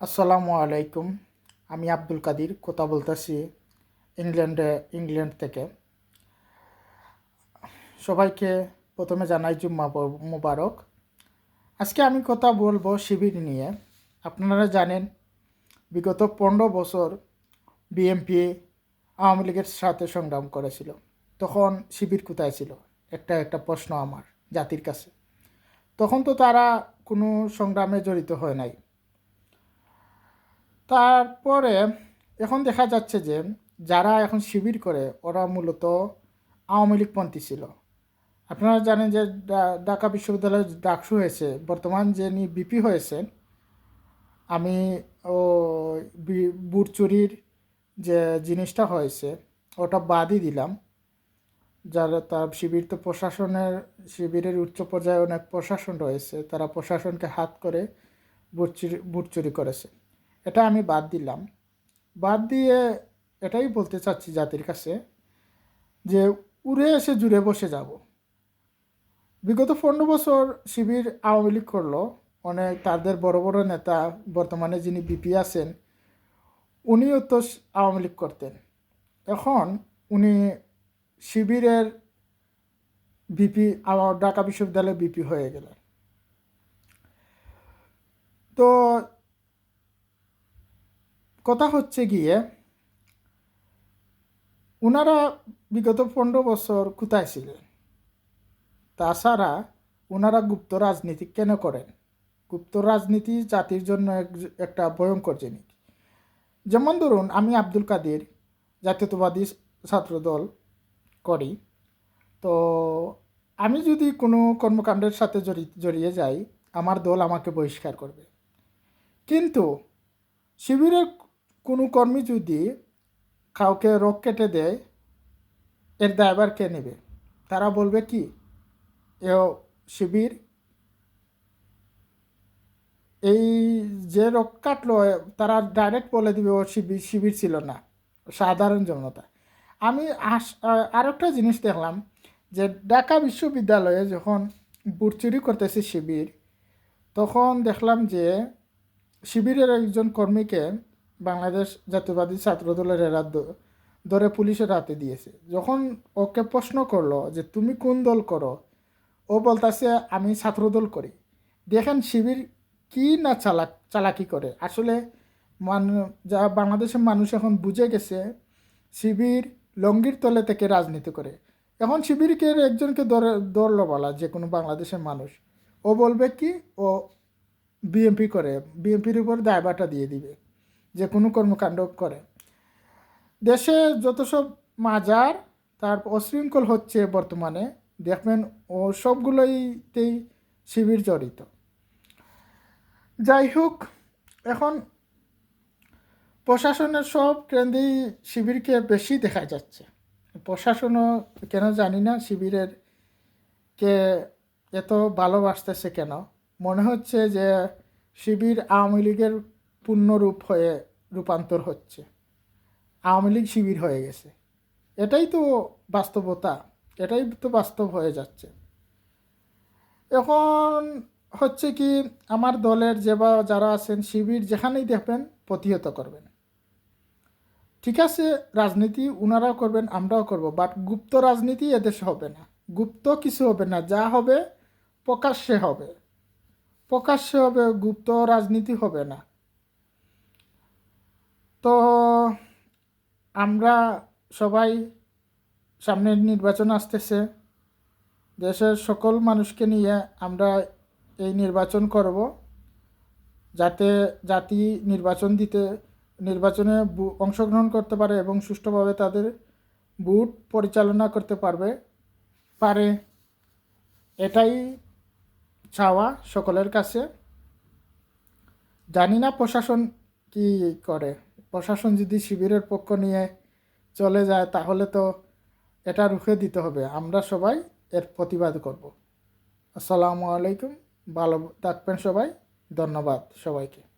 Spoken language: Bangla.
আসসালামু আলাইকুম। আমি আব্দুল কাদির, কথা বলতেছি ইংল্যান্ডে, ইংল্যান্ড থেকে। সবাইকে প্রথমে জানাই জুম্মা মুবারক। আজকে আমি কথা বলব শিবির নিয়ে। আপনারা জানেন, বিগত পনেরো বছর বিএমপি আওয়ামী লীগের সাথে সংগ্রাম করেছিল। তখন শিবির কোথায় ছিল? একটা একটা প্রশ্ন আমার জাতির কাছে। তখন তো তারা কোনো সংগ্রামে জড়িত হয় নাই। তারপরে এখন দেখা যাচ্ছে যে যারা এখন শিবির করে, ওরা মূলত আওয়ামী লীগপন্থী ছিল। আপনারা জানেন যে ঢাকা বিশ্ববিদ্যালয়ে ডাকসু হয়েছে, বর্তমান যিনি বিপি হয়েছেন আমি ও বুট চুরির যে জিনিসটা হয়েছে, ওটা বাদই দিলাম। যারা, তার শিবির তো প্রশাসনের, শিবিরের উচ্চ পর্যায়ে অনেক প্রশাসন রয়েছে, তারা প্রশাসনকে হাত করে বুট চুরি বুট চুরি করেছে। এটা আমি বাদ দিলাম। বাদ দিয়ে এটাই বলতে চাচ্ছি জাতির কাছে যে উড়ে এসে জুড়ে বসে যাব। বিগত পনেরো বছর শিবির আওয়ামী লীগ করল। অনেক তাদের বড় বড় নেতা, বর্তমানে যিনি বিপি আছেন, উনিও তো আওয়ামী লীগ করতেন। এখন উনি শিবিরের বিপি আমার ঢাকা বিশ্ববিদ্যালয়ে বিপি হয়ে গেলেন। তো কথা হচ্ছে গিয়ে ওনারা বিগত পনেরো বছর কোথায় ছিলেন? তাছাড়া ওনারা গুপ্ত রাজনীতি কেন করেন? গুপ্ত রাজনীতি জাতির জন্য এক- একটা ভয়ঙ্কর জিনিস। যেমন ধরুন, আমি আব্দুল কাদের জাতীয়তাবাদী ছাত্রদল করি। তো আমি যদি কোনো কর্মকাণ্ডের সাথে জড়ি, জড়িয়ে যাই, আমার দল আমাকে বহিষ্কার করবে। কিন্তু শিবিরের কোনো কর্মী যদি কাউকে রোগ কেটে দেয়, এর দায়ভার কে নেবে? তারা বলবে কি, এ শিবির এই যে রোগ কাটলো তারা ডাইরেক্ট বলে দিবে ও শিবির শিবির ছিল না, সাধারণ জনতা। আমি আস আর একটা জিনিস দেখলাম যে ঢাকা বিশ্ববিদ্যালয়ে যখন বুট চুরি করতেছে শিবির, তখন দেখলাম যে শিবিরের একজন কর্মীকে বাংলাদেশ জাতীয়বাদী ছাত্রদলের এরা দ- ধরে পুলিশের হাতে দিয়েছে। যখন ওকে প্রশ্ন করল যে, তুমি কোন দল করো? ও বলতাছে, আমি ছাত্রদল করি। দেখেন শিবির কি না চালাক, চালাকি করে। আসলে মান, যা বাংলাদেশের মানুষ এখন বুঝে গেছে, শিবির লঙ্গির তলে থেকে রাজনীতি করে। এখন শিবিরকে একজনকে ধরে, ধরলো বলা যে, কোনো বাংলাদেশের মানুষ। ও বলবে কি, ও বিএমপি করে। বিএমপির উপর দায়ভারটা দিয়ে দিবে। যে কোনো কর্মকাণ্ড করে। দেশে যত সব মাজার, তার অশৃঙ্খল হচ্ছে বর্তমানে, দেখবেন ও সবগুলোইতেই শিবির জড়িত। যাই হোক, এখন প্রশাসনের সব কেন্দ্রেই শিবিরকে বেশি দেখা যাচ্ছে। প্রশাসনও কেন জানি না শিবিরের কে এত ভালোবাসতেছে কেন। মনে হচ্ছে যে শিবির আওয়ামী লীগের পূর্ণরূপ হয়ে রূপান্তর হচ্ছে। আওয়ামী লীগ শিবির হয়ে গেছে। এটাই তো বাস্তবতা, এটাই তো বাস্তব হয়ে যাচ্ছে। এখন হচ্ছে কি, আমার দলের যে বা, যারা আছেন, শিবির যেখানেই দেখবেন, প্রতিহত করবেন। ঠিক আছে, রাজনীতি উনারাও করবেন, আমরাও করব বাট গুপ্ত রাজনীতি এদেশে হবে না। গুপ্ত কিছু হবে না, যা হবে প্রকাশ্যে হবে। প্রকাশ্যে হবে, গুপ্ত রাজনীতি হবে না। তো আমরা সবাই সামনের নির্বাচন আসতেছে। দেশের সকল মানুষকে নিয়ে আমরা এই নির্বাচন করব। যাতে জাতি নির্বাচন দিতে, নির্বাচনে অংশগ্রহণ করতে পারে এবং সুষ্ঠুভাবে তাদের বুট পরিচালনা করতে পারবে, পারে। এটাই চাওয়া সকলের কাছে। জানি না প্রশাসন কি করে। প্রশাসন যদি শিবিরের পক্ষ নিয়ে চলে যায়, তাহলে তো এটা রুখে দিতে হবে। আমরা সবাই এর প্রতিবাদ করব। আসসালামু আলাইকুম। ভালো থাকবেন সবাই। ধন্যবাদ সবাইকে।